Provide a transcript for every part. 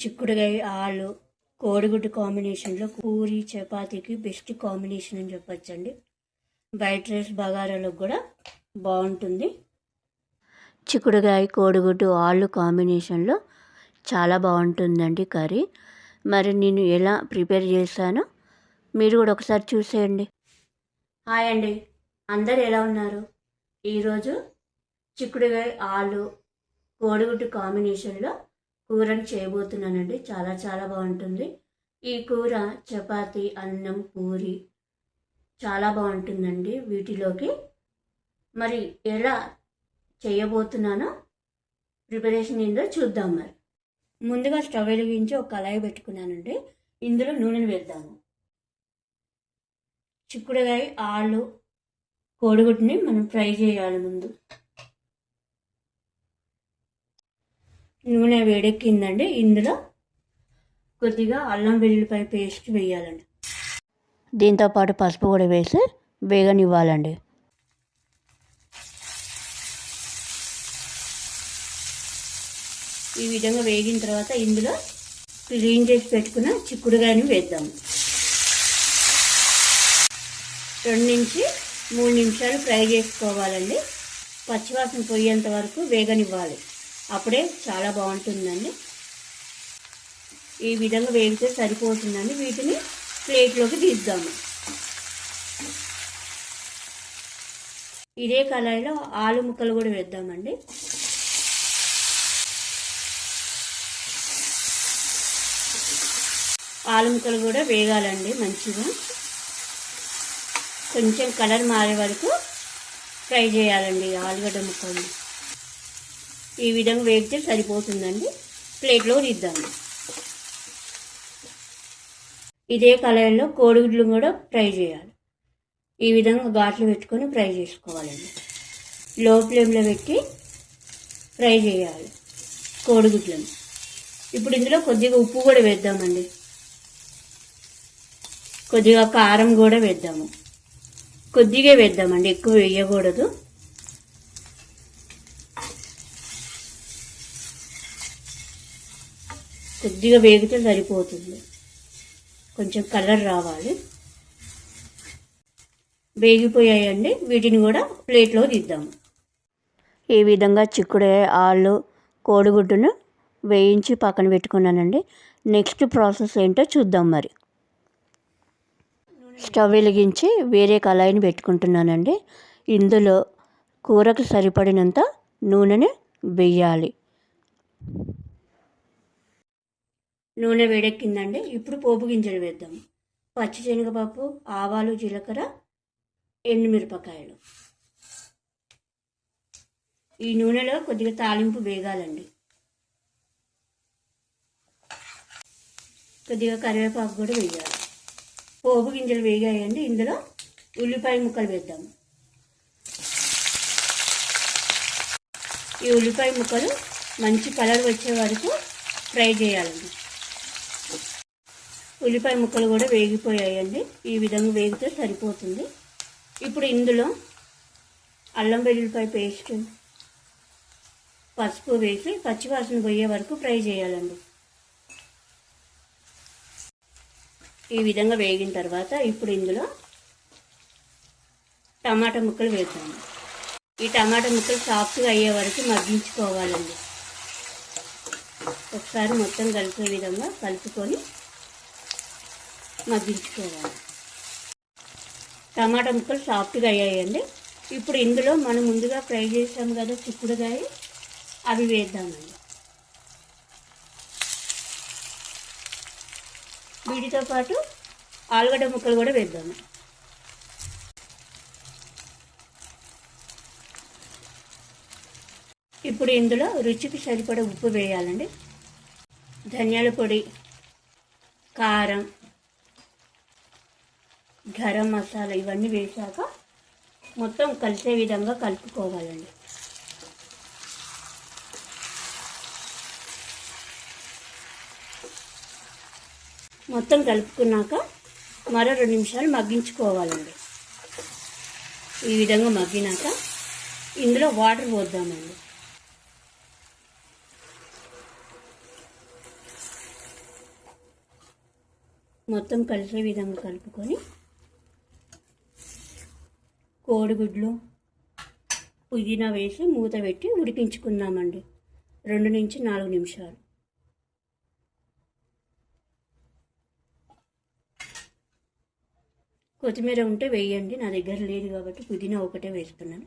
చిక్కుడుగాయ ఆలు కోడిగుడ్డు కాంబినేషన్లో పూరి చపాతీకి బెస్ట్ కాంబినేషన్ అని చెప్పొచ్చండి. వైట్ రైస్ బగారాలకు కూడా బాగుంటుంది. చిక్కుడుగాయ కోడిగుడ్డు ఆలు కాంబినేషన్లో చాలా బాగుంటుందండి కర్రీ. మరి నేను ఎలా ప్రిపేర్ చేశానో మీరు కూడా ఒకసారి చూసేయండి. హాయ్ అండి. అందరు ఎలా ఉన్నారు? ఈరోజు చిక్కుడుగాయ ఆలు కోడిగుడ్డు కాంబినేషన్లో కూరని చేయబోతున్నానండి. చాలా చాలా బాగుంటుంది. ఈ కూర చపాతి అన్నం పూరి చాలా బాగుంటుందండి వీటిలోకి. మరి ఎలా చేయబోతున్నానో ప్రిపరేషన్ ఏందో చూద్దాం మరి. ముందుగా స్టవ్ వెలిగించి ఒక కళాయి పెట్టుకున్నానండి. ఇందులో నూనెను వేద్దాము. చిక్కుడుగాయ ఆలు కోడిగుడ్డుని మనం ఫ్రై చేయాలి ముందు. నూనె వేడెక్కిందండి. ఇందులో కొద్దిగా అల్లం వెల్లుల్లిపాయ పేస్ట్ వేయాలండి. దీంతో పాటు పసుపు కూడా వేసి వేగనివ్వాలండి. ఈ విధంగా వేగిన తర్వాత ఇందులో క్లీన్ చేసి పెట్టుకున్న చిక్కుడుగాయని వేద్దాం. రెండు నుంచి మూడు నిమిషాలు ఫ్రై చేసుకోవాలండి. పచ్చివాసన పోయేంత వరకు వేగనివ్వాలి. అప్పుడే చాలా బాగుంటుందండి. ఈ విధంగా వేగితే సరిపోతుందండి. వీటిని ప్లేట్లోకి తీద్దాము. ఇదే కళాయిలో ఆలు ముక్కలు కూడా వేద్దామండి. ఆలు ముక్కలు కూడా వేగాలండి మంచిగా. కొంచెం కలర్ మారే వరకు ఫ్రై చేయాలండి ఆలుగడ్డ ముక్కలు ఈ విధంగా వేగితే సరిపోతుందండి. ప్లేట్లో తీద్దాము ఇదే కలర్లో కోడిగుడ్లు కూడా ఫ్రై చేయాలి. ఈ విధంగా ఘాట్లు పెట్టుకొని ఫ్రై చేసుకోవాలండి. లో ఫ్లేమ్లో పెట్టి ఫ్రై చేయాలి కోడిగుడ్లను. ఇప్పుడు ఇందులో కొద్దిగా ఉప్పు కూడా వేద్దామండి. కొద్దిగా కారం కూడా వేద్దాము. కొద్దిగా వేద్దామండి ఎక్కువ వేయకూడదు. కొద్దిగా వేగితే సరిపోతుంది. కొంచెం కలర్ రావాలి. వేగిపోయాయండి. వీటిని కూడా ప్లేట్లో తీద్దాము ఈ విధంగా చిక్కుడే ఆళ్ళు కోడిగుడ్డును వేయించి పక్కన పెట్టుకున్నానండి. నెక్స్ట్ ప్రాసెస్ ఏంటో చూద్దాం మరి. స్టవ్ వెలిగించి వేరే కళాయిని పెట్టుకుంటున్నానండి. ఇందులో కూరకు సరిపడినంత నూనెని వేయాలి. నూనె వేడెక్కిందండి. ఇప్పుడు పోపు గింజలు వేద్దాం. పచ్చి శనగపప్పు ఆవాలు జీలకర్ర ఎండుమిరపకాయలు. ఈ నూనెలో కొద్దిగా తాలింపు వేగాలండి. కొద్దిగా కరివేపాకు కూడా వేయాలి. పోపు గింజలు వేగాయండి. ఇందులో ఉల్లిపాయ ముక్కలు వేద్దాం. ఈ ఉల్లిపాయ ముక్కలు మంచి కలర్ వచ్చే వరకు ఫ్రై చేయాలండి. ఉల్లిపాయ ముక్కలు కూడా వేగిపోయాయండి. ఈ విధంగా వేగితే సరిపోతుంది. ఇప్పుడు ఇందులో అల్లం వెల్లుల్లిపాయ పేస్ట్ పసుపు వేసి పచ్చివాసన పోయే వరకు ఫ్రై చేయాలండి. ఈ విధంగా వేగిన తర్వాత ఇప్పుడు ఇందులో టమాటా ముక్కలు వేసాము ఈ టమాటా ముక్కలు సాఫ్ట్గా అయ్యే వరకు మగ్గించుకోవాలండి. ఒకసారి మొత్తం కలిసే విధంగా కలుపుకొని మగ్గించుకోవాలి. టమాటా ముక్కలు సాఫ్ట్గా అయ్యాయండి. ఇప్పుడు ఇందులో మనం ముందుగా ఫ్రై చేసాం కదా చిక్కుడుగాయ అవి వేద్దామండి. వీటితో పాటు ఆలుగడ్డ ముక్కలు కూడా వేద్దాము. ఇప్పుడు ఇందులో రుచికి సరిపడ ఉప్పు వేయాలండి. ధనియాల పొడి కారం గరం మసాలా ఇవన్నీ వేసాక మొత్తం కలిసే విధంగా కలుపుకోవాలండి. మొత్తం కలుపుకున్నాక మరో రెండు నిమిషాలు మగ్గించుకోవాలండి. ఈ విధంగా మగ్గినాక ఇందులో వాటర్ పోద్దామండి. మొత్తం కలిసే విధంగా కలుపుకొని కోడిగుడ్లు పుదీనా వేసి మూత పెట్టి ఉడికించుకుందామండి. రెండు నుంచి నాలుగు నిమిషాలు. కొత్తిమీర ఉంటే వేయండి నా దగ్గర లేదు కాబట్టి పుదీనా ఒకటే వేస్తున్నాను.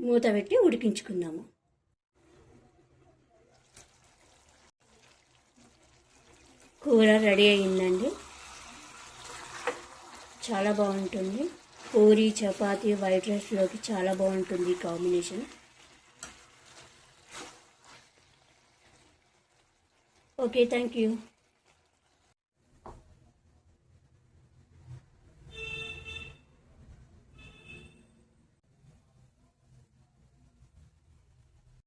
మూత పెట్టి ఉడికించుకుందాము. కూర రెడీ అయిందండి. చాలా బాగుంటుంది. పూరి చపాతీ వైట్ రైస్లోకి చాలా బాగుంటుంది ఈ కాంబినేషన్. Okay thank you